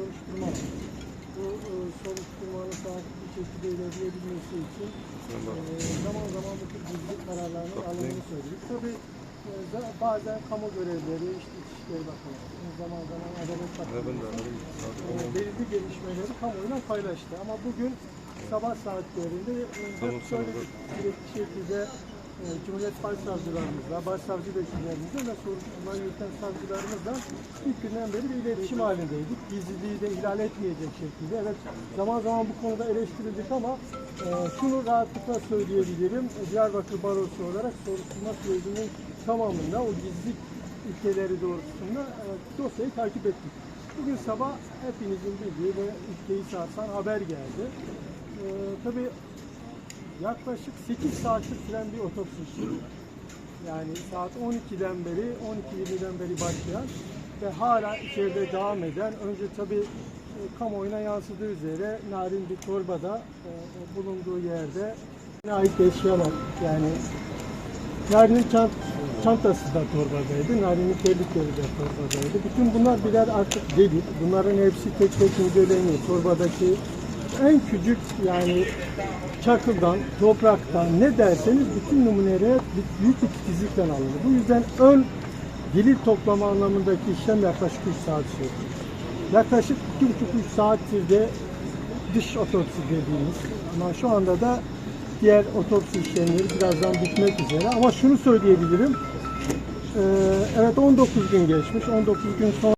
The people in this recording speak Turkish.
soruşturma var. Bu e, soruşturmanın sağlıklı bir şekilde ilerleyebilmesi için e, zaman zaman bu tür gizli kararların alınması söylüyoruz. Tabii e, bazen kamu görevlileri, işte İçişleri Bakanlığı, zaman zaman Adalet Bakanlığı e, belirli gelişmeleri kamuoyuna paylaştı. Ama bugün sabah saatlerinde e, hep şöyle bir şekilde e, Cumhuriyet Başsavcılarımızla, Başsavcı Vekillerimizle ve soruşturma yürüten savcılarımızla ilk günden beri bir iletişim halindeydik. Gizliliği de ihlal etmeyecek şekilde. Evet zaman zaman bu konuda eleştirildik ama e, şunu rahatlıkla söyleyebilirim. Diyarbakır Barosu olarak soruşturma sürecinin tamamında o gizlilik ilkeleri doğrultusunda e, dosyayı takip ettik. Bugün sabah hepinizin bildiği ve ülkeyi sarsan haber geldi. E, tabii yaklaşık 8 saatlik süren bir otopsi işi. Yani saat 12'den beri, 12.20'den beri başlayan ve hala içeride devam eden, önce tabii e, kamuoyuna yansıdığı üzere narin bir torbada e, bulunduğu yerde ait eşyalar yani Nari'nin çant çantası da torbadaydı, Nari'nin terlikleri de torbadaydı. Bütün bunlar birer artık delil. Bunların hepsi tek tek inceleniyor. Torbadaki en küçük yani çakıldan, topraktan ne derseniz bütün numuneler büyük titizlikten alındı. Bu yüzden ön delil toplama anlamındaki işlem yaklaşık 3 saat sürdü. Yaklaşık 2,5-3 saattir de dış otopsi dediğimiz ama şu anda da diğer otopsi işlemleri birazdan bitmek üzere. Ama şunu söyleyebilirim. Ee, evet 19 gün geçmiş. 19 gün sonra